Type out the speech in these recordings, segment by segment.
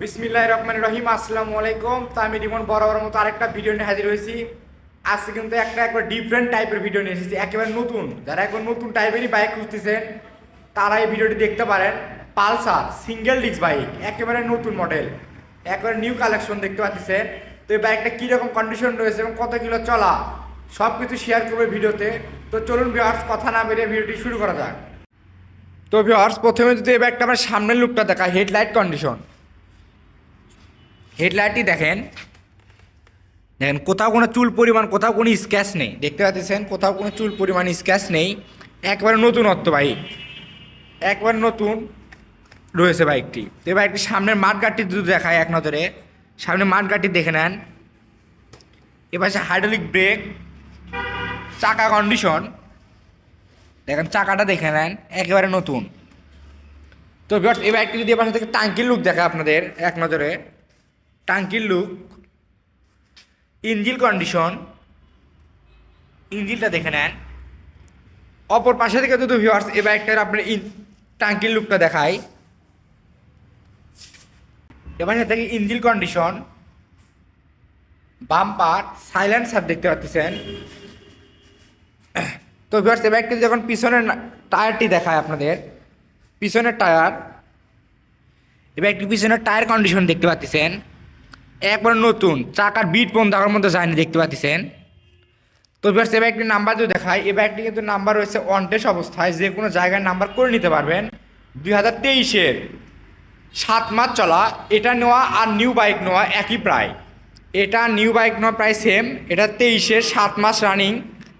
বিসমিল্লাহ রহমান রহিম, আসসালামু আলাইকুম। তো আমি রিমন বরাবর মতো আরেকটা ভিডিও নিয়ে হাজির হয়েছি। আজকে কিন্তু একটা একবার ডিফারেন্ট টাইপের ভিডিও নিয়ে এসেছি, একেবারে নতুন। যারা এখন নতুন টাইপেরই বাইক খুঁজতেছেন তারা এই ভিডিওটি দেখতে পারেন। পালসার সিঙ্গেল ডিস্ক বাইক একেবারে নতুন মডেল একেবারে নিউ কালেকশন দেখতে পাচ্ছেন। তো এই বাইকটা কীরকম কন্ডিশন রয়েছে এবং কত কিলো চলা সব কিছু শেয়ার করবে ভিডিওতে তো। চলুন ভিওয়ার্স কথা না বেরিয়ে ভিডিওটি শুরু করা যাক। তো ভিওয়ার্স প্রথমে যদি এই বাইকটা আমার সামনের লুকটা দেখা হেডলাইট কন্ডিশন হেডলাইটটি দেখেন। দেখেন, কোথাও কোনো চুল পরিমাণ, কোথাও কোনো স্ক্যাচ নেই। দেখতে পাচ্ছেন, কোথাও কোনো চুল পরিমাণ স্ক্যাচ নেই। একবারে নতুনত্ব বাইক একবার নতুন রয়েছে বাইকটি। তো এই বাইকটি সামনের মাঠগাটটি যদি দেখায় এক নজরে সামনে মাঠগাটটি দেখে নেন। এবার হাইড্রোলিক ব্রেক, চাকা কন্ডিশন। দেখেন, চাকাটা দেখে নেন, একেবারে নতুন। তো ভিউয়ার্স, এই বাইকটি যদি এবার থেকে টাঙ্কির লুক দেখায় আপনাদের, এক নজরে। টাঙ্কির লুক ইঞ্জিল কন্ডিশন ইঞ্জিলটা দেখে নেন। অপর পাশে থেকে যদি ভিউয়ার্স এই বাইকটার আপনার টাঙ্কির লুকটা দেখাই। এবার থেকে engine condition bumper silent silencer দেখতে পাচ্ছেন। তো ভিউয়ার্স এই বাইকটি যখন পিছনের টায়ারটি দেখায় আপনাদের, পিছনের টায়ার এবার একটু পিছনের টায়ার কন্ডিশন দেখতে পাচ্ছেন। একবার নতুন, চাকার বিট পর্যন্ত আমার মধ্যে যায়নি, দেখতে পাচ্ছেন? তো এবার সে একটি নাম্বার যদি দেখায় এবার একটি কিন্তু নাম্বার রয়েছে অনটেস অবস্থায়, যে কোনো জায়গায় নাম্বার করে নিতে পারবেন। দুই হাজার তেইশের সাত মাস চলা, এটা নেওয়া আর নিউ বাইক নেওয়া একই প্রায়। এটা নিউ বাইক নেওয়া প্রায় সেম এটা তেইশের সাত মাস রানিং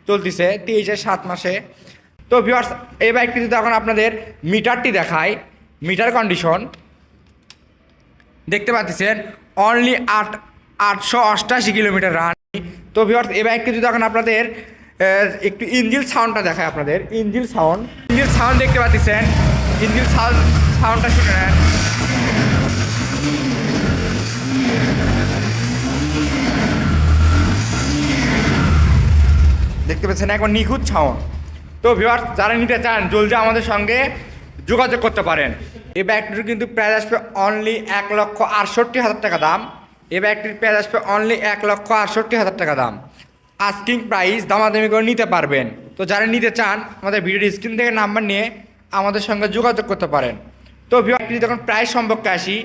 চলতেছে, তেইশের সাত মাসে। তো ভিউয়ার্স এই বাইকটি যদি এখন আপনাদের মিটারটি দেখায় মিটার কন্ডিশন দেখতে পাচ্ছেন অনলি আট, আটশো অষ্টাশি কিলোমিটার রান। তো ভিওর্স এ বাইকটি যদি এখন আপনাদের একটু ইঞ্জিল সাউন্ডটা দেখায় আপনাদের। ইঞ্জিল সাউন্ড ইঞ্জিল সাউন্ড দেখতে পাচ্ছেন। ইঞ্জিল সাউন্ড সাউন্ডটা শুনে নেন। দেখতে পাচ্ছেন, একবার নিখুঁত সাউন্ড তো ভিউয়ার্স যারা নিতে চান, জলদি আমাদের সঙ্গে যোগাযোগ করতে পারেন। এই ব্যাগটির কিন্তু প্রাইস আসবে অনলি এক লক্ষ আটষট্টি হাজার টাকা দাম। এই ব্যাগটির প্রাইস আসবে অনলি এক লক্ষ আটষট্টি হাজার টাকা দাম। আস্কিং প্রাইস দামাদামি করে নিতে পারবেন। তো যারা নিতে চান, আমাদের ভিডিওর স্ক্রিন থেকে নাম্বার নিয়ে আমাদের সঙ্গে যোগাযোগ করতে পারেন। তো যদি যখন প্রাইস সম্পর্কে আসি